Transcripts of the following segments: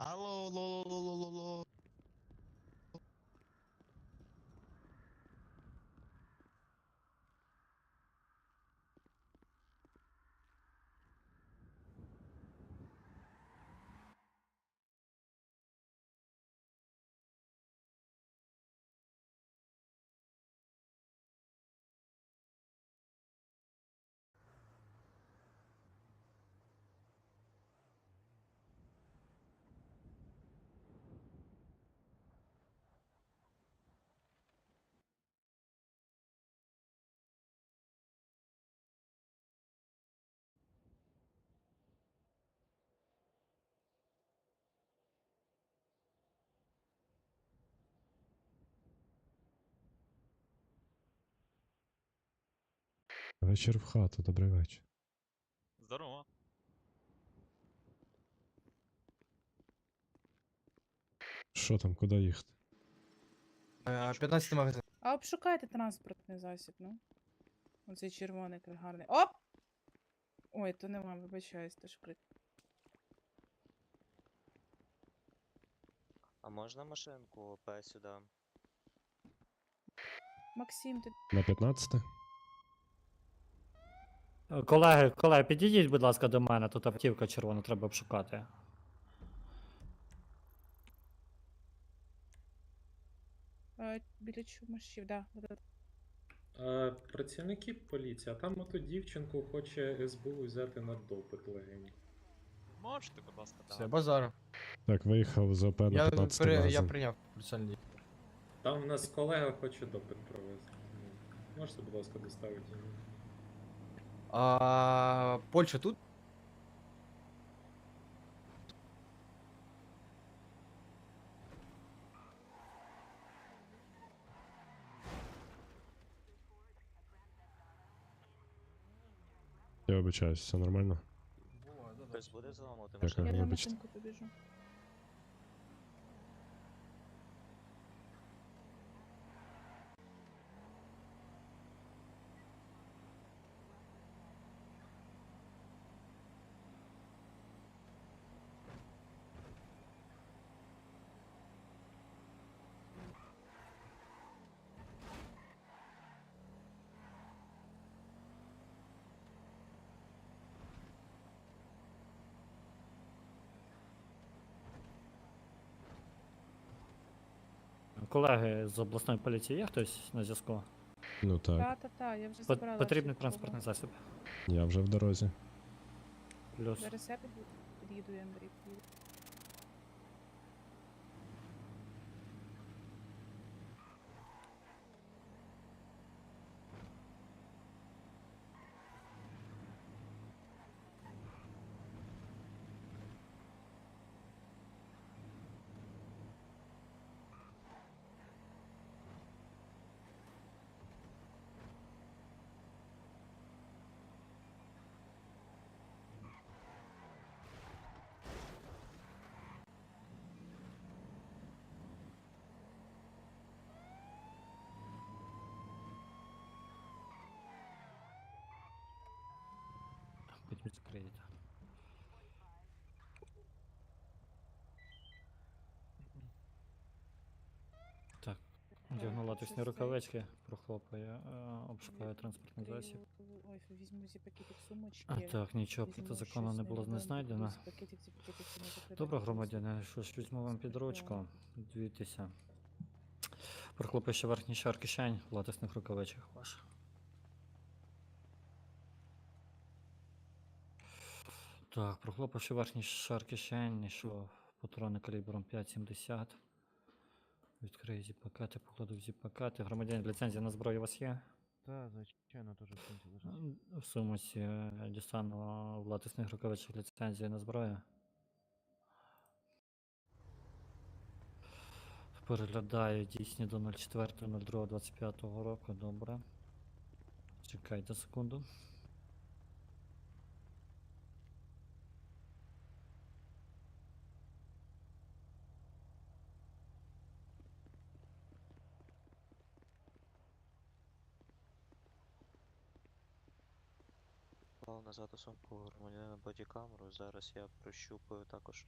Alô, alô, alô, alô, alô. Вечір в хату, добрий вечір. Здорово. Що там, куди їхати? Е, 15 магазин. А обшукайте транспортний засіб, ну. Оцей червоний гарний. Оп! Ой, то не вам, вибачаюсь, то ж крик. А можна машинку П сюди? Максим, ти На 15? Е, Колеги, колеги, підійдіть, будь ласка, до мене. Тут автівка червона треба обшукати. е, біля чумашів, да. да, да. Працівники поліції, а там оту дівчинку хоче СБУ взяти на допит легень. Можете, будь ласка, Все, так. базар. Так, виїхав з ОП на Я, 15 при, я прийняв дії. Там в нас колега хоче допит провести. Можете, будь ласка, доставити йому? А, Польща тут? Я вибачаюсь, все нормально? Хтось буде зламувати Дякую. машину? Я на вибачте. машинку побіжу. Колеги з обласної поліції є хтось на зв'язку? Ну так, Та-та-та, я вже Пот- забрала. Потрібний всіх, кого. транспортний засіб. я вже в дорозі. Плюс. Зараз я під'їду, Андрій. Потім закриєте. Так, вдягну латексні рукавички, прохлопаю, е, обшукаю транспортний засіб. Ой, візьму зі пакетик сумочки. А так, нічого проти закону не було не знайдено. Добре, громадяни, що ж візьму вам під ручку. Дивіться. Прохлопаю ще верхній шар кишень в латексних рукавичках Так, прохлопавши верхній шар кишень, знайшов патрони калібром 5,70. Відкрию зі пакети, покладу в зі пакети. Громадянин, ліцензія на зброю у вас є? Так, звичайно, теж в сумці лежить. В сумці е, дістану в латексних рукавичках ліцензія на зброю. Переглядаю дійсні до 04.02.25 року, добре. Чекайте секунду. Назад у сумку громадянина бодікамеру. Зараз я прощупаю також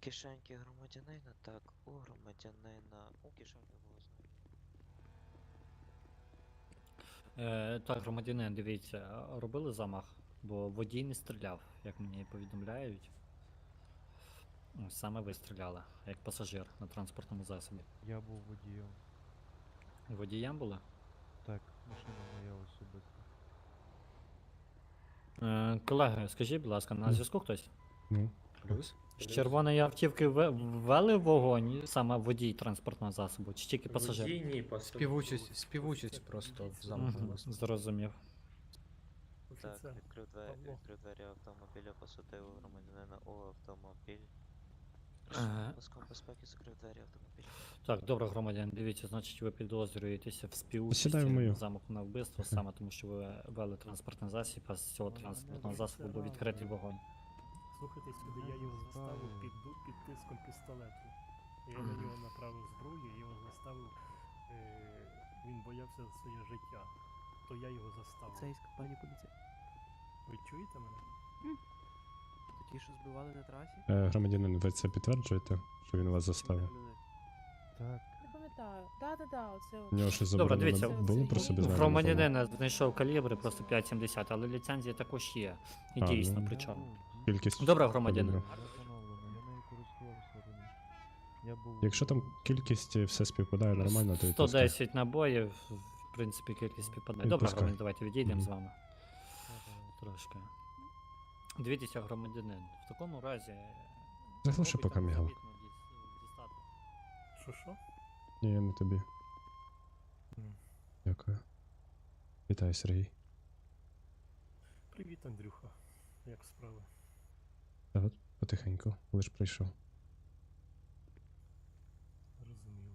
Кишеньки громадянина, так, у громадянина, у кишені було знайдено. Е, так, громадянин, дивіться, робили замах, бо водій не стріляв, як мені повідомляють. Ну, Саме ви стріляли, як пасажир на транспортному засобі. Я був водієм. Водієм були? Так, машина моя особиста. Е, колеги, скажіть, будь ласка, на зв'язку хтось? Ну, З червоної автівки ве- ввели вогонь саме водій транспортного засобу, чи тільки пасажир? Водій ні, пасажир. Співучість, співучість просто в замку. Мгм, Зрозумів. Так, відкрив двері, відкрив двері автомобіля, посадив громадянина у автомобіль. Ага. Паском безпеки закрив двері автомобіля. Так, добре, громадян, дивіться, значить ви підозрюєтеся в співучасті Сідай в мою. замаху на вбивство, саме тому, що ви вели транспортний засіб, а з цього транспортного засобу був відкритий вогонь. Слухайте сюди, я його заставив під, ду- під тиском пістолету. Я на нього направив зброю, я його заставив. Е, він боявся за своє життя. То я його заставив. Поліцейська, пані поліцейська. Ви чуєте мене? Ті, що збивали на трасі? е, громадянин, ви це підтверджуєте, що він вас заставив? Так. Не пам'ятаю. Да-да-да, оце от. У нього щось Добре, заборонено дивіться, було про собі У знання? громадянина знайшов калібри просто 5,70, але ліцензія також є. І А, дійсно, ну. причому. Кількість. Добре, громадянин. калібрів. Я нею користувався раніше. Я був... Якщо там кількість і все співпадає нормально, то і пускай. 110 набоїв, в принципі, кількість співпадає. І Добре, пускай. давайте відійдемо з вами. Трошки. Дивіться, громадянин. В такому разі. Заглуши поки мігалку. незамітно. Що що? Ні, я не тобі. Дякую. Вітаю, Сергій. Привіт, Андрюха. Як справи? Та от потихеньку, лиш прийшов. Зрозуміло.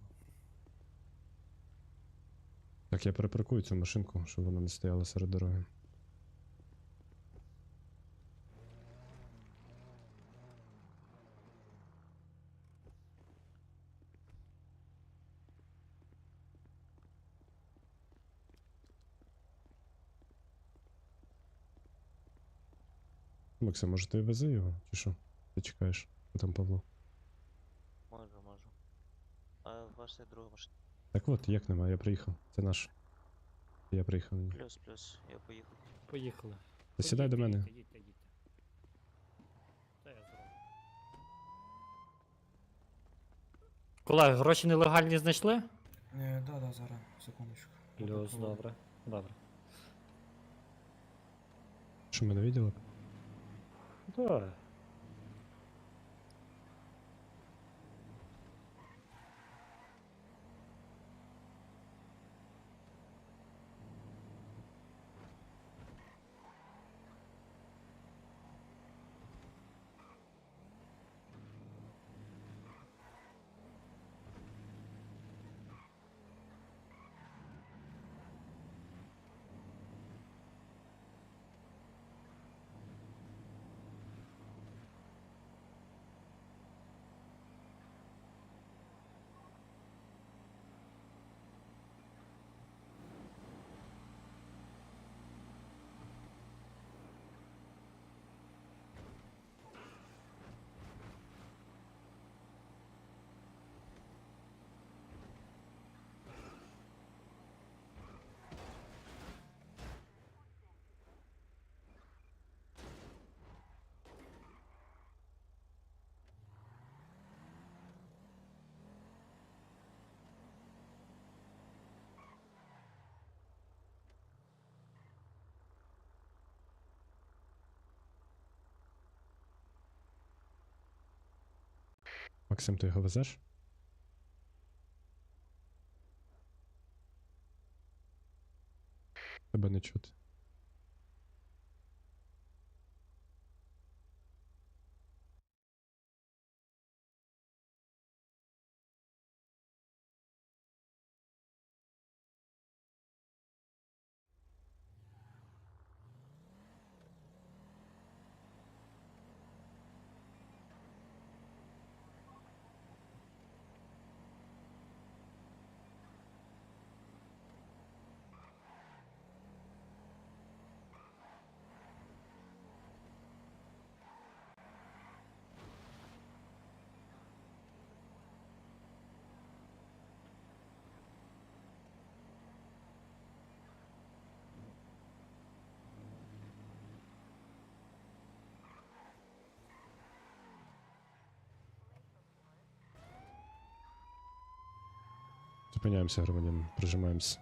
Так, я перепаркую цю машинку, щоб вона не стояла серед дороги. Максим, може ти вези його, чи що? Ти чекаєш? Що там Павло? Можу, можу. А ваша друга машина. Так от, як нема, я приїхав. Це наш. Я приїхав. на ній. Плюс, плюс, я поїхав. Поїхали. Та сідай до мене. Їдьте, їдьте, їдьте. Та я зроблю. Колеги, гроші нелегальні знайшли? Е, да, да, зараз, секундочку. Плюс, добре. Добре. Що мене виділи? Так. Максим, ти його везеш? Тебе не чути. Зупиняємося, громадян, прижимаємося.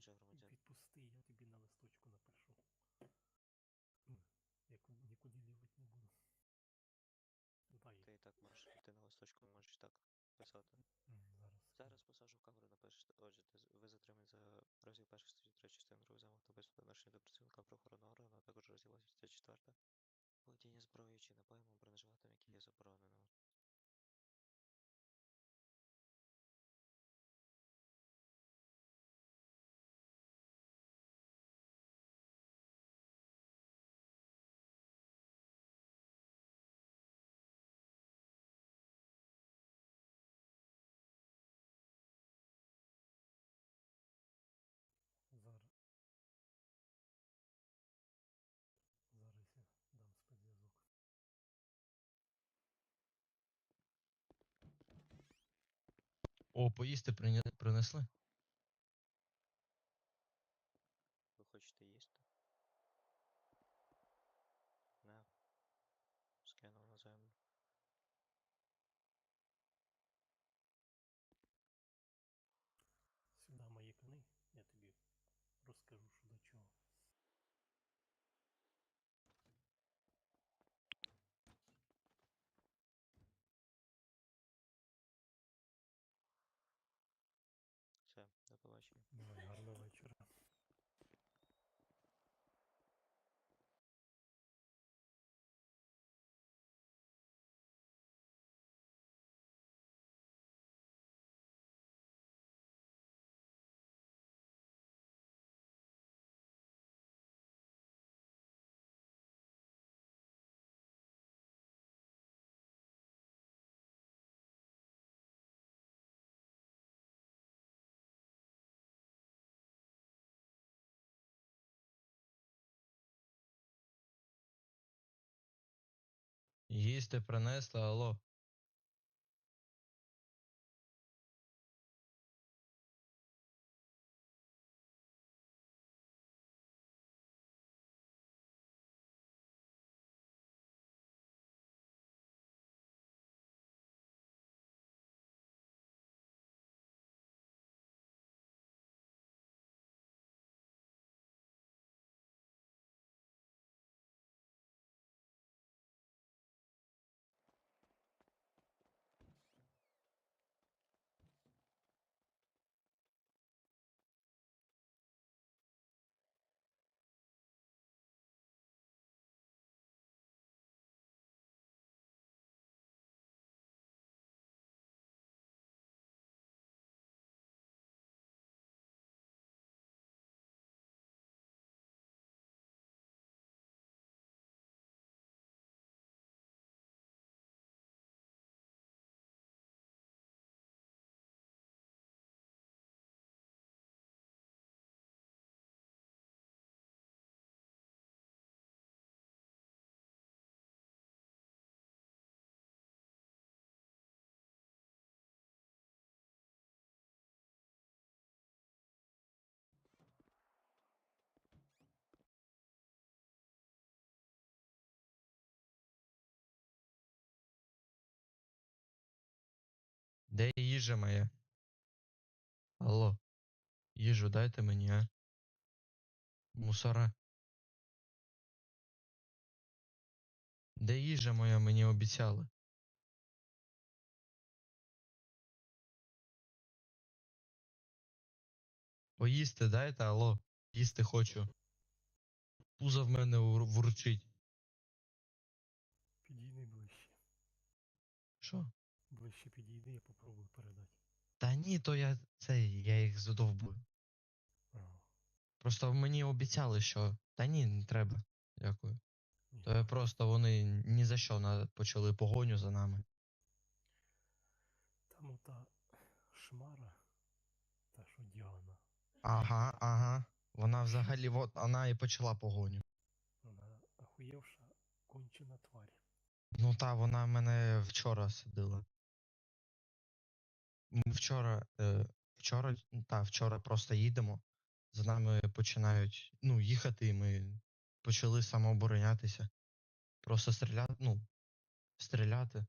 Отже, громадян. Відпусти, я тобі на листочку напишу. Я нікуди лівати не буду. Дай. Ти і так можеш, ти на листочку можеш так писати. Зараз. Зараз посажу камеру, напишете. Отже, ви затримані за розділ першої статті 3 частини 2 замах та без відношення до працівника правоохоронного органу, а також розділ 84. Володіння зброєю чи напоєм або бронежилетом, які є забороненими. О, поїсти принесли? Ви хочете їсти? Не. Скинув на землю. Сюди мої кни, я тобі розкажу, що до чого. Все, до побачення. Їсти принесли, алло. Де їжа моя? Алло. Їжу дайте мені, а? Мусора. Де їжа моя мені обіцяли? Поїсти дайте, алло. Їсти хочу. Пузо в мене вурчить. Підійди ближче. Що? Ближче підійди, я попробую передати. Та ні, то я цей, я їх задовбую. Просто мені обіцяли, що. Та ні, не треба. Дякую. То я просто вони ні за що почали погоню за нами. Там ота шмара, та що Діана, Ага, ага. Вона взагалі, от вона і почала погоню. вона охуєвша кончена тварь. Ну та, вона мене вчора сидила. М, Вчора, е, вчора, та, вчора просто їдемо. За нами починають ну, їхати, і ми почали самооборонятися. Просто стріляти, ну, стріляти.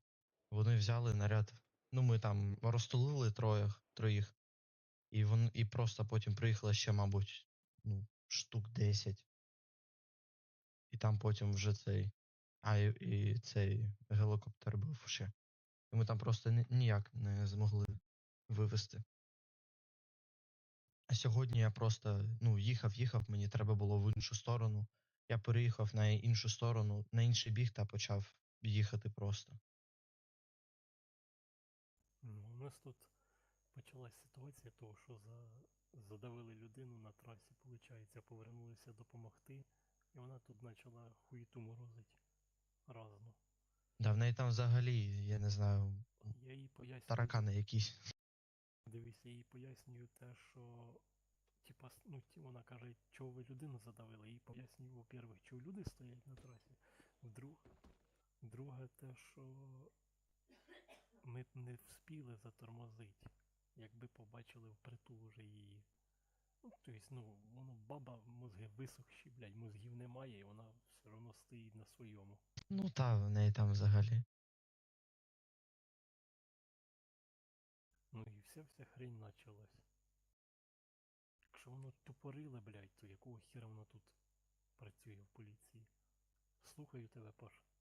Вони взяли наряд. Ну, ми там розтулили троїх, троїх. І вон, і просто потім приїхало ще, мабуть, ну, штук 10. І там потім вже цей. А, і, і цей гелікоптер був ще. І ми там просто ні- ніяк не змогли вивезти. А сьогодні я просто ну, їхав, їхав, мені треба було в іншу сторону. Я переїхав на іншу сторону, на інший біг та почав їхати просто. Ну, у нас тут почалась ситуація того, що за... задавили людину на трасі, виходить, повернулися допомогти, і вона тут почала хуїту морозить разно. Да, в неї там взагалі, я не знаю, Я їй пояснюю. таракани якісь. Дивись, я їй пояснюю те, що. Типа, ну, вона каже, чого ви людину задавили. Їй пояснюю, во-первых, чого люди стоять на трасі. Вдруг, друге, те, що ми б не вспіли затормозити, якби побачили впритул уже її. Ну, тобто, ну, воно баба, мозги висохші, блядь, мозгів немає, і вона все одно стоїть на своєму. Ну та, в неї там взагалі. Ну вся хрень началась. Якщо воно тупориле, блядь, то якого хіра воно тут працює в поліції? Слухаю тебе, Паш.